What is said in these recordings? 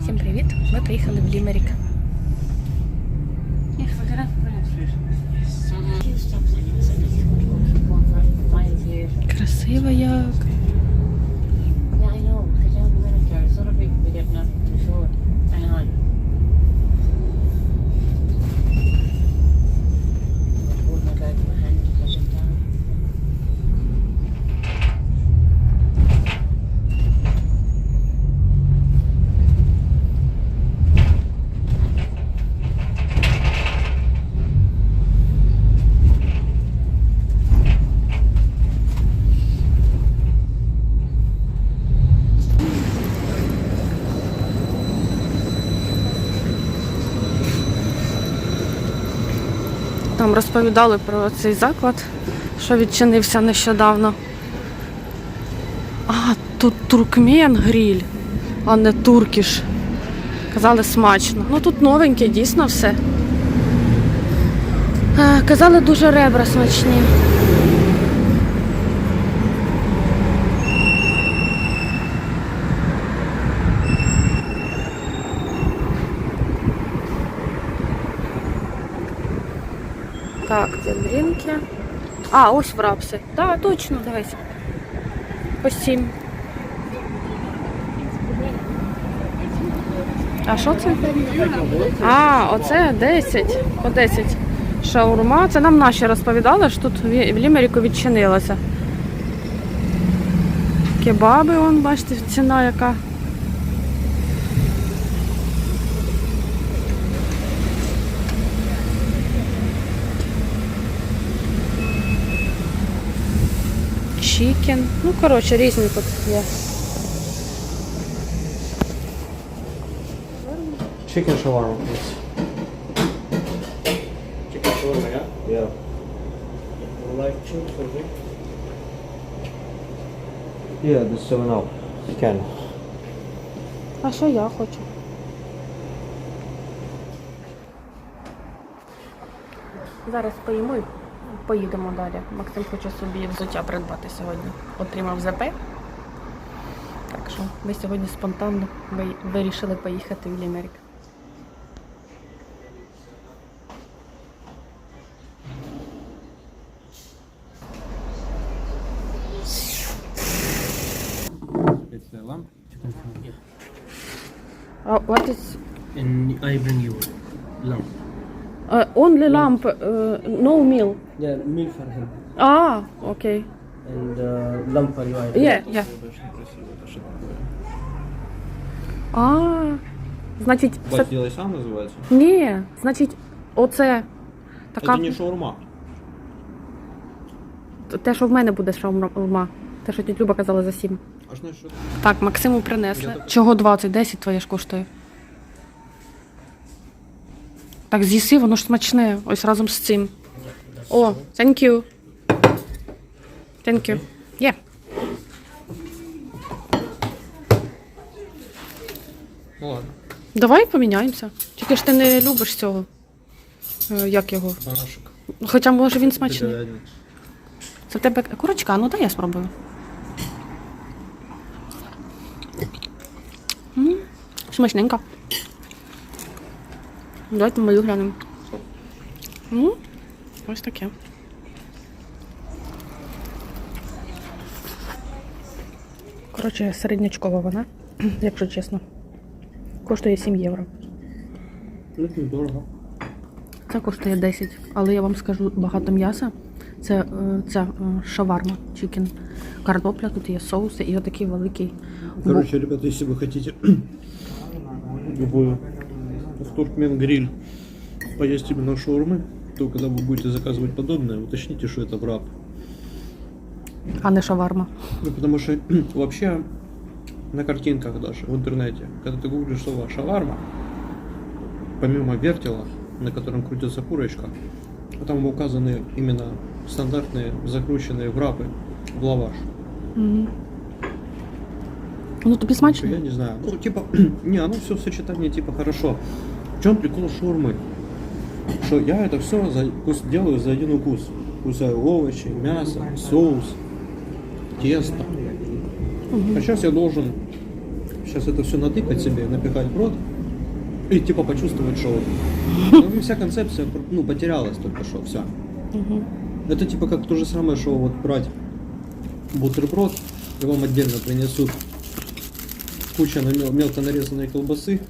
Всім привіт! Ми приїхали в Лімерік. Красиво як. Там розповідали про цей заклад, що відчинився нещодавно. А, тут туркмен гріль, а не туркіш. Казали смачно. Ну тут новеньке, дійсно все. Е, Казали дуже ребра смачні. Так. А, ось врапси. Так, точно, дивись. По сім. А що це? А, оце 10. По 10. Шаурма. Це нам наші розповідали, що тут в в Лімеріку відчинилося. Кебаби, вон, бачите, ціна яка. Чікен. Ну, коротше, різні тут є. Chicken shawarma, please. Chicken shawarma, yeah? Yeah. Live chew for me. Yeah, the seven up. You can. А що я хочу? Зараз поїмо і поїдемо далі. Максим хоче собі взуття придбати сьогодні. Отримав ЗП. Так що ми сьогодні спонтанно вирішили поїхати в Лімерик. А what is And I bring you lamp. Uh, only lamp, uh, no meal. Yeah, meal for him. А, окей. And uh, lamp for you. I Є, є. А, значить, це... Бать, сам называется? Ні, значить, оце така. Это не шаурма. Те, що в мене буде шаурма. Те, що тітя Люба казала за сім. А знаешь, что? Так, Максиму принесли. Чого 20? 10 твоє ж коштує. Так, з'їси, воно ж смачне. Ось разом з цим. О, thank you. Thank you. Ну ладно. Давай поміняємося. Тільки ж ти не любиш цього. Е, Як його? Барашек. Хоча, може, він смачний. Говядина. Це в тебе курочка, ну дай я спробую. М, Смачненько. Давайте мою глянемо. М, Ось таке. Коротше, середнячкова вона, якщо чесно. Коштує 7 євро. Ну, это недорого. Це коштує 10, але я вам скажу багато м'яса. Це е, ця е, шаварма, чікен. Картопля, тут є соуси і отакий великий. Короче, ребята, если вы хотите любую в Туркмен гриль поесть именно шаурмы, то когда вы будете заказывать подобное, уточните, что это врап. а не шаварма. Ну, потому что вообще на картинках даже в интернете, когда ты гуглишь слово шаварма, помимо вертела, на котором крутится курочка, там указаны именно стандартные закрученные врапы в лаваш. Ну тобі смачно? Я не знаю. Ну, типа, не, оно все в сочетании, типа, хорошо. В чем прикол шаурмы? Что я это все за, делаю за один укус. Кусаю овощи, мясо, соус, тесто. А сейчас я должен сейчас это все натыкать себе, напихать в рот и типа почувствовать шаурму. Ну, вся концепция ну, потерялась только что, вся. Угу. Это типа как то же самое, что вот брать бутерброд, и вам отдельно принесут куча мелко нарезанной колбасы,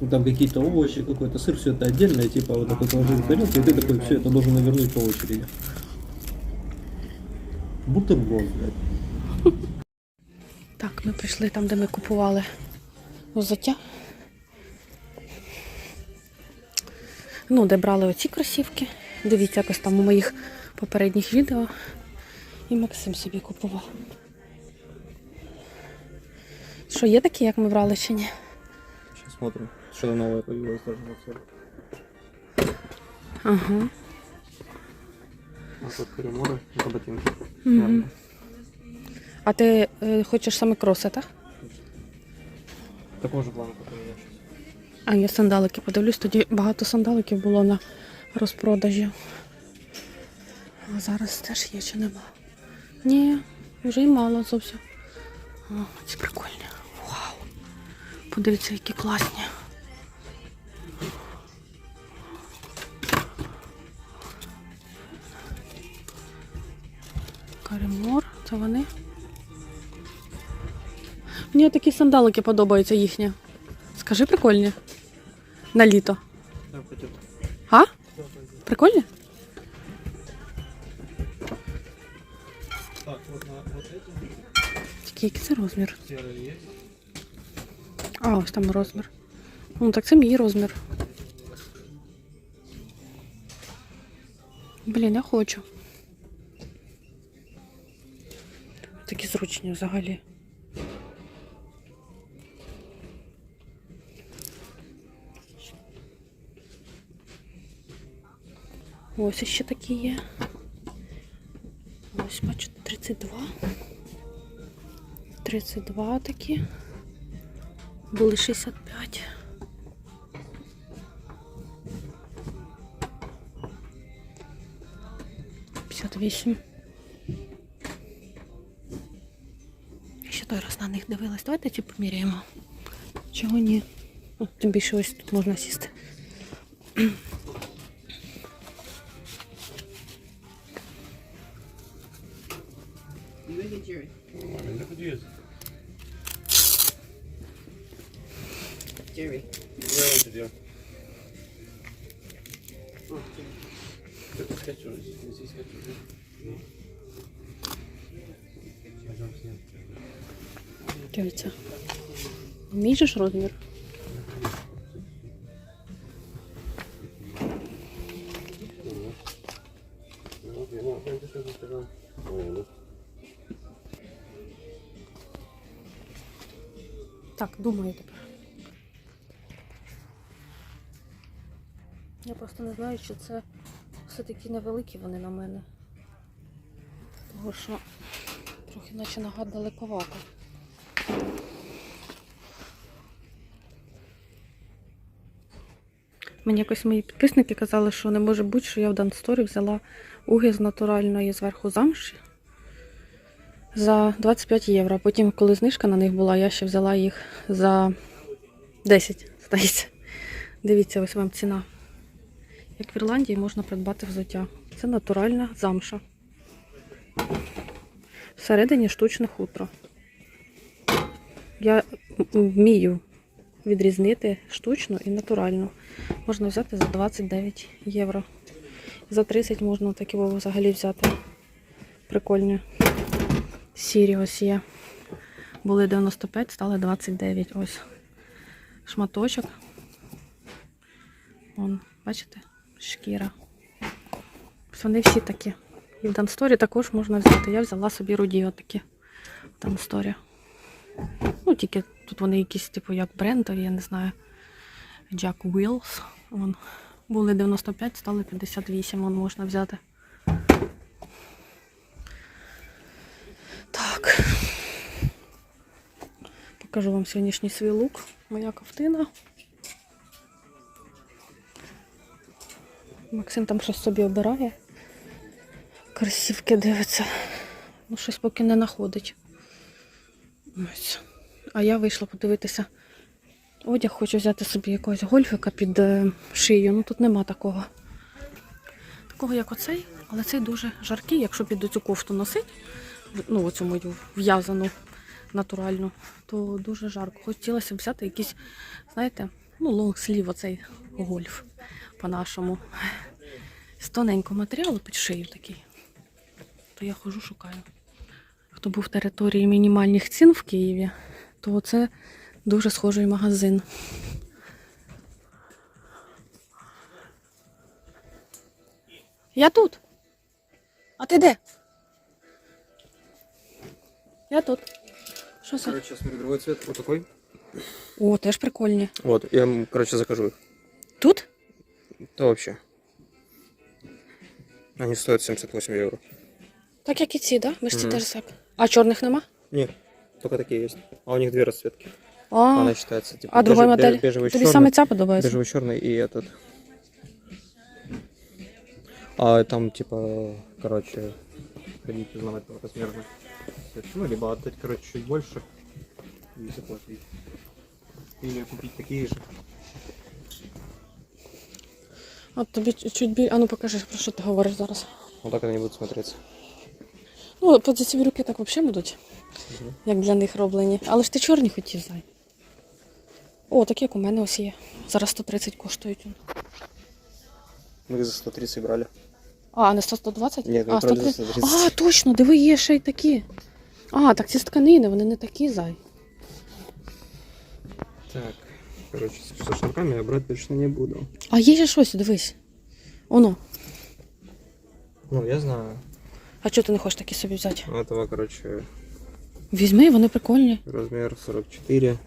ну, там какие-то овощи, какой-то сыр, все это отдельно, и типа вот такой положили в тарелку, и ты такой все это должен навернуть по очереди. Бутерброд, блядь. Так, ми прийшли там, де ми купували взуття. Ну, де брали оці кросівки. Дивіться, якось там у моїх попередніх відео. І Максим собі купував. Що, є такі, як ми брали чи ні? Сейчас смотрим, что новое появилось даже на цель. Ага. А тут переморы, это ботинки. Угу. А ти е, хочеш саме кроси, так? Такого же плана, как у меня сейчас. А я сандалики подивлюсь, тоді багато сандаликів було на розпродажі. А зараз теж є чи нема? Ні, вже й мало зовсім. О, ці прикольні. Вау. Подивіться, які класні. Це вони. Мені такі сандалики подобаються їхні. Скажи прикольні. На літо. А? Прикольні? Так, вот, на, який це розмір? А, ось там розмір. Ну, так це мій розмір. Блін, я хочу. Такі зручні взагалі. Ось іще такі є. Ось, бачите, 32. 32 такі. Були 65. П'ятдесят вісім. них дивилась. Давайте ці поміряємо. Чого ні? О, тим більше ось тут можна сісти. Jerry. Это скачивается, Скачивается. Дивіться. Мій ж розмір. Так, думаю тепер. Я просто не знаю, чи це все-таки невеликі вони на мене. Тому що трохи наче нога далековато. Мені якось мої підписники казали, що не може бути, що я в Дансторі взяла уги з натуральної зверху замші за 25 євро. Потім, коли знижка на них була, я ще взяла їх за 10, здається. Дивіться, ось вам ціна. Як в Ірландії можна придбати взуття. Це натуральна замша. Всередині штучне хутро. Я вмію відрізнити штучну і натуральну. Можна взяти за 29 євро. За 30 можна такі взагалі взяти. Прикольні. Сірі ось є. Були 95, стали 29. Ось. Шматочок. Вон, бачите? Шкіра. Вони всі такі. І в Дансторі також можна взяти. Я взяла собі руді отакі. В Дансторі. Ну, тільки тут вони якісь, типу, як брендові, я не знаю. Jack Wheels. Вон. Були 95, стали 58, вон можна взяти. Так. Покажу вам сьогоднішній свій лук. Моя ковтина. Максим там щось собі обирає. Красівки дивиться. Ну, щось поки не знаходить. А я вийшла подивитися. Одяг хочу взяти собі якогось гольфика під е, шию. Ну тут нема такого. Такого, як оцей, але цей дуже жаркий, якщо під цю кофту носить, ну оцю мою в'язану натуральну, то дуже жарко. Хотілося б взяти якийсь, знаєте, ну, лонгслів, оцей гольф по-нашому. З тоненького матеріалу під шию такий. То я хожу, шукаю. Хто був в території мінімальних цін в Києві, то це дуже схожий магазин. Я тут. А ти де? Я тут. Що це? Короче, смотри, другой цвет, вот такой. О, теж прикольні. Вот, я, м, короче, закажу их. Тут? Да вообще. Они стоят 78 евро. Так як і ці, да? Ми ж це Мгм. теж так. А чорних нема? Нет, только такие есть. А у них две расцветки. А, Она считается типа а другой беж- модель? бе- бежевый Тобі черный, саме ця подобається? бежевый черный и этот. А там типа, короче, ходить узнавать по размерно. Ну, либо отдать, короче, чуть больше и заплатить. Или купить такие же. А тобі чуть- чуть біль. А ну покажи, про що ти говориш зараз. Вот так они будут смотреться. Ну, позиційні руки так взагалі будуть, Мгм. як для них роблені. Але ж ти чорні хотів зай. О, такі як у мене ось є. Зараз 130 коштують. Мы их за 130 брали. А, не 120? Ні, а, 130. 130. А, точно, диви, є ще й такі. А, так ці з тканини, вони не такі зай. Так, короче, со шнурками я брать точно не буду. А є ще щось, дивись. Оно. Ну, я знаю. А чого ти не хочеш такі собі взяти? У этого, короче, Візьми, вони прикольні. размер 44.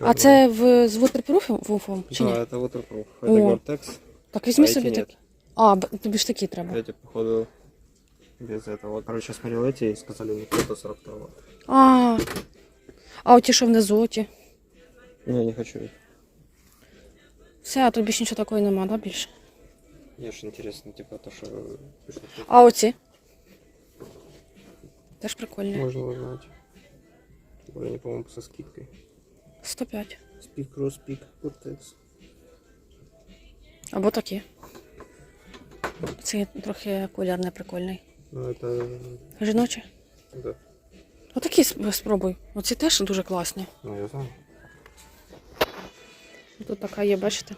А Чёрный. це в, з вотерпруфом чи ні? Да, это waterproof. О. Это Gore-Tex. Так візьми а собі які ні? такі. А, б- тобі ж такі треба. Эти, походу, без этого. Короче, смотрел эти и сказали, не кто-то 42 А, а оті, що внизу, оті. Не, не хочу их. Все, а тут більше нічого такого нема, да, більше? Мне же интересно, типа, то, что... что А оці? Теж прикольні. Можно узнать. Тем более, они, по-моему, со скидкой. 105. Speak, cross, speak, Gore-Tex. Або такі. Це трохи кулярний, прикольний. Ну, это... Жіночі. Да. Отакі спробуй. Оці теж дуже класні. Ну, я знаю. Тут така є, бачите?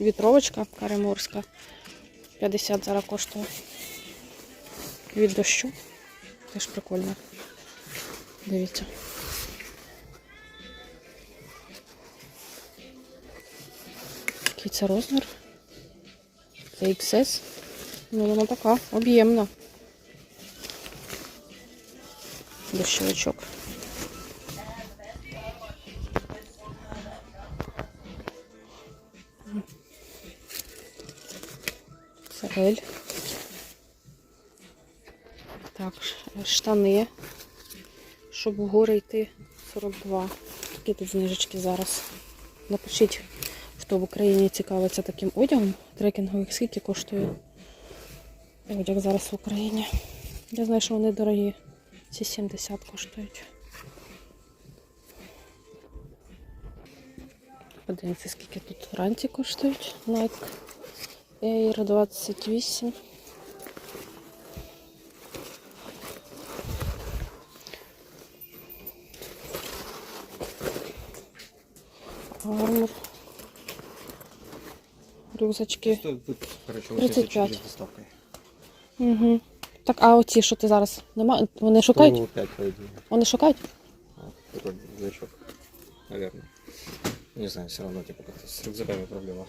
Вітровочка кариморська. 50 зараз коштує. Від дощу. Теж прикольно. Дивіться. Який це розмір? Це XS. Ну, вона така об'ємна. Дощовичок. Це Так, штани. Щоб вгору йти 42. Такі тут знижечки зараз. Напишіть, хто в Україні цікавиться таким одягом трекінгових, скільки коштує одяг зараз в Україні. Я знаю, що вони дорогі. Ці 70 коштують. Подивимося, скільки тут вранці коштують. Nike Air 28. Армор. Рюкзачки. Стоит тут, короче, 35. Угу. Так, а оці, що ти зараз? Нема? Вони шукають? 105, по идее. Вони шукають? Наверное. Не знаю, все равно, типа, как-то с рюкзаками проблема.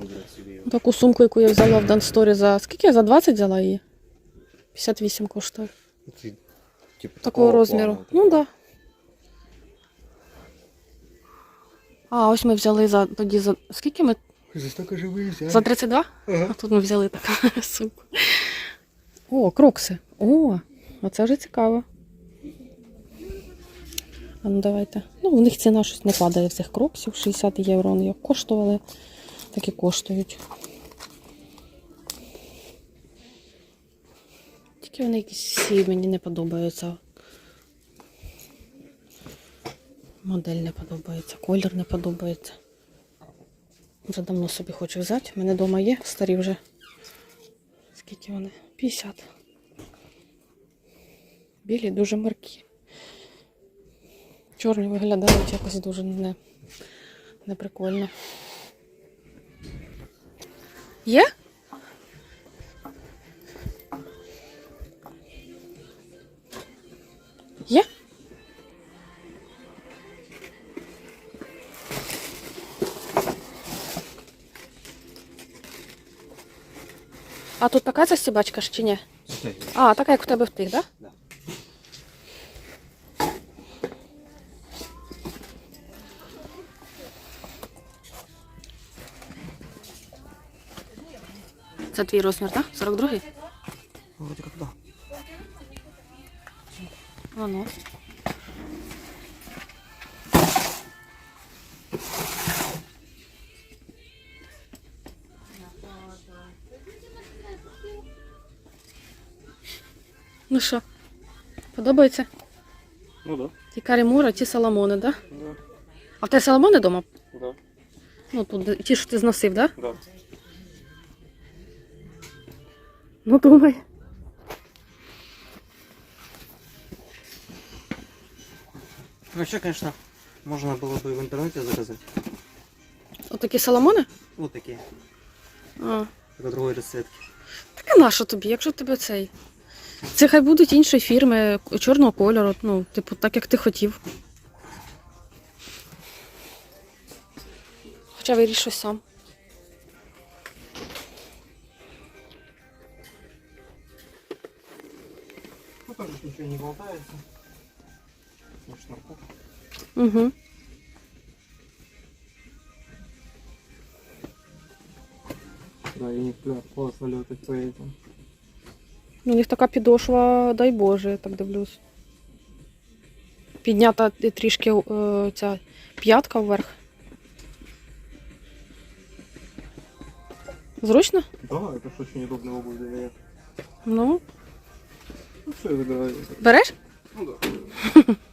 Выбрать себе его. Таку сумку, яку я взяла в Дансторі за. Скільки я за 20 взяла її? 58 коштує. Ты, типа, Такого розміру. плана, Ну так. Да. А, ось ми взяли за тоді за. Скільки ми? За столько же выезжали. За 32? Ага. А тут ми взяли таку сумку. О, крокси. О, оце вже цікаво. А ну давайте. Ну, у них ціна щось не падає в цих кроксів. 60 євро вони як коштували, так і коштують. Тільки вони якісь всі мені не подобаються. Модель не подобається, колір не подобається. Вже давно собі хочу взяти. У мене вдома є, старі вже. Скільки вони? 50. Білі дуже маркі. Чорні виглядають якось дуже не, не прикольно. Є? Є? А тут така застібачка ж чи ні? А, така, як у тебе в тих, так? Да? Це твій розмір, так? 42-й? Вроде как да. А ну. Ну що, подобається? Ну да. Ті карімура, ті соломони, да? Да. А в тебе соломони вдома? Да. Ну, тут ті, що ти зносив, да? Да. Ну, думай. Вообще, конечно, можно было бы в интернете заказать. Отакі соломони? Вот такие. А. Только другой расцветки. Так а на що тобі, якщо тебе цей? Це хай будуть інші фірми чорного кольору, ну, типу, так як ти хотів. Хоча вирішуй сам. Угу. Да, и бля, классно летать по этим. У них така підошва, дай Боже, я так дивлюсь. Піднята трішки е, ця п'ятка вверх. Зручно? Да, это ж очень удобно в обуви доверять. Ну, Ну все, я забираю. береш? Ну да.